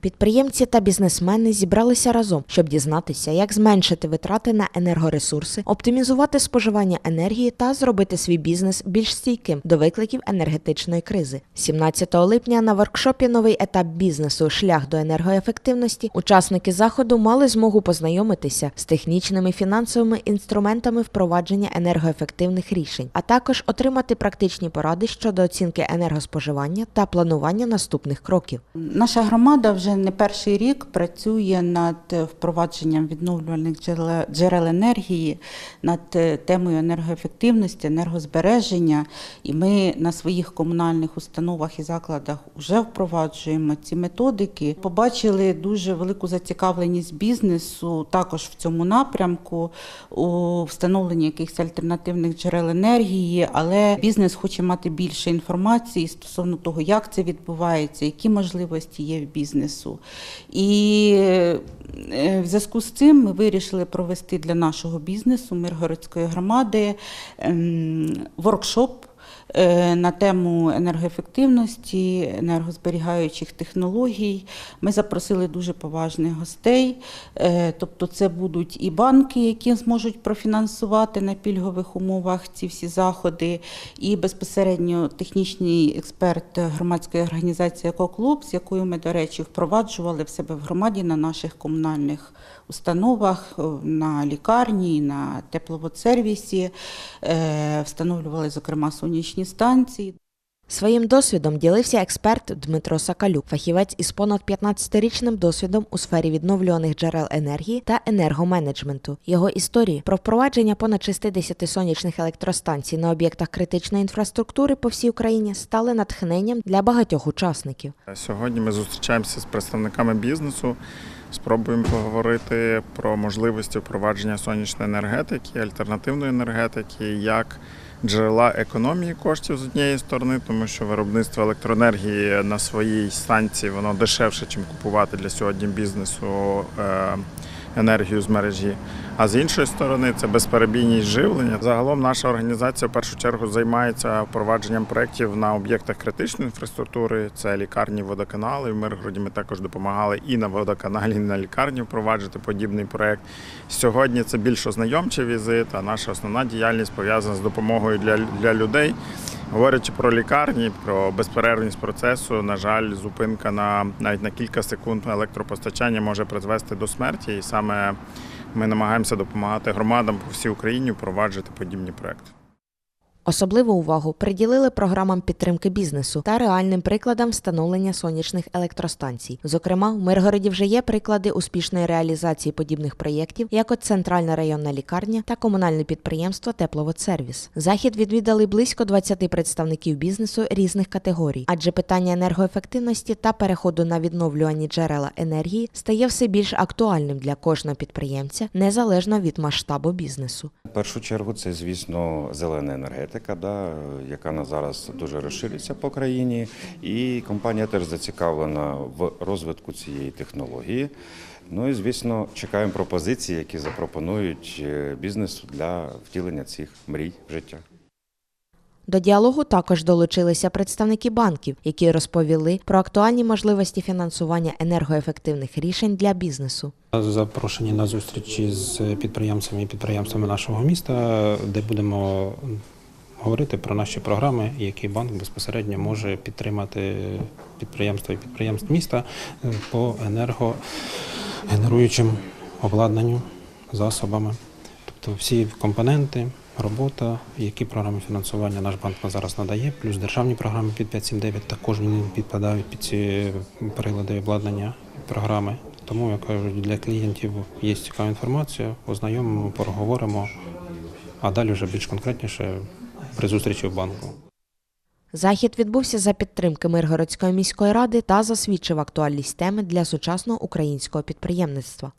Підприємці та бізнесмени зібралися разом, щоб дізнатися, як зменшити витрати на енергоресурси, оптимізувати споживання енергії та зробити свій бізнес більш стійким до викликів енергетичної кризи. 17 липня на воркшопі Новий етап бізнесу Шлях до енергоефективності учасники заходу мали змогу познайомитися з технічними фінансовими інструментами впровадження енергоефективних рішень, а також отримати практичні поради щодо оцінки енергоспоживання та планування наступних кроків. Наша громада вже не перший рік працює над впровадженням відновлювальних джерел, джерел енергії, над е, темою енергоефективності, енергозбереження. І ми на своїх комунальних установах і закладах вже впроваджуємо ці методики. Побачили дуже велику зацікавленість бізнесу також в цьому напрямку у встановленні якихось альтернативних джерел енергії, але бізнес хоче мати більше інформації стосовно того, як це відбувається, які можливості є в бізнесу. І е, в зв'язку з цим ми вирішили провести для нашого бізнесу Миргородської громади ем, воркшоп на тему енергоефективності, енергозберігаючих технологій. Ми запросили дуже поважних гостей. Е, Тобто, це будуть і банки, які зможуть профінансувати на пільгових умовах ці всі заходи, і безпосередньо технічний експерт громадської організації «Екоклуб», з якою ми, до речі, впроваджували в себе в громаді на наших комунальних установах, е, на лікарні, на тепловодсервісі, е, встановлювали, зокрема, сонячні станції. Своїм досвідом ділився експерт Дмитро Сакалюк, фахівець із понад 15-річним досвідом у сфері відновлюваних джерел енергії та енергоменеджменту. Його історії про впровадження понад 60 сонячних електростанцій на об'єктах критичної інфраструктури по всій Україні стали натхненням для багатьох учасників. Сьогодні ми зустрічаємося з представниками бізнесу. Спробуємо поговорити про можливості впровадження сонячної енергетики, альтернативної енергетики, як джерела економії коштів з однієї сторони, тому що виробництво електроенергії на своїй станції воно дешевше, ніж купувати для сьогодні бізнесу е, енергію з мережі. А з іншої сторони, це безперебійність живлення. Загалом наша організація в першу чергу займається впровадженням проєктів на об'єктах критичної інфраструктури. Це лікарні, водоканали. В Миргороді ми також допомагали і на водоканалі, і на лікарні впроваджувати подібний проєкт. Сьогодні це більш ознайомчий візит, а наша основна діяльність пов'язана з допомогою для, для людей. Говорячи про лікарні, про безперервність процесу, на жаль, зупинка на навіть на кілька секунд електропостачання може призвести до смерті, і саме ми намагаємося допомагати громадам по всій Україні впроваджувати подібні проекти. Особливу увагу приділили програмам підтримки бізнесу та реальним прикладам встановлення сонячних електростанцій. Зокрема, в Миргороді вже є приклади успішної реалізації подібних проєктів, як от центральна районна лікарня та комунальне підприємство Тепловодсервіс. Захід відвідали близько 20 представників бізнесу різних категорій, адже питання енергоефективності та переходу на відновлювані джерела енергії стає все більш актуальним для кожного підприємця, незалежно від масштабу бізнесу. В першу чергу це, звісно, зелена енергетика, да, яка на зараз дуже розширюється по країні. І компанія теж зацікавлена в розвитку цієї технології. Ну і звісно, чекаємо пропозиції, які запропонують е, бізнесу для втілення цих мрій в життя. До діалогу також долучилися представники банків, які розповіли про актуальні можливості фінансування енергоефективних рішень для бізнесу. Запрошені на зустрічі з підприємцями і підприємствами нашого міста, де будемо говорити про наші програми, які банк безпосередньо може підтримати підприємства і підприємств міста е, по енергогенеруючим обладнанню, засобами. Тобто всі компоненти, робота, які програми фінансування наш банк зараз надає, плюс державні програми під 579 також підпадають під ці прилади обладнання програми. Тому я кажу, для клієнтів є цікава інформація, ознайомимо, поговоримо, а далі вже більш конкретніше при зустрічі в банку. Захід відбувся за підтримки Миргородської міської ради та засвідчив актуальність теми для сучасного українського підприємництва.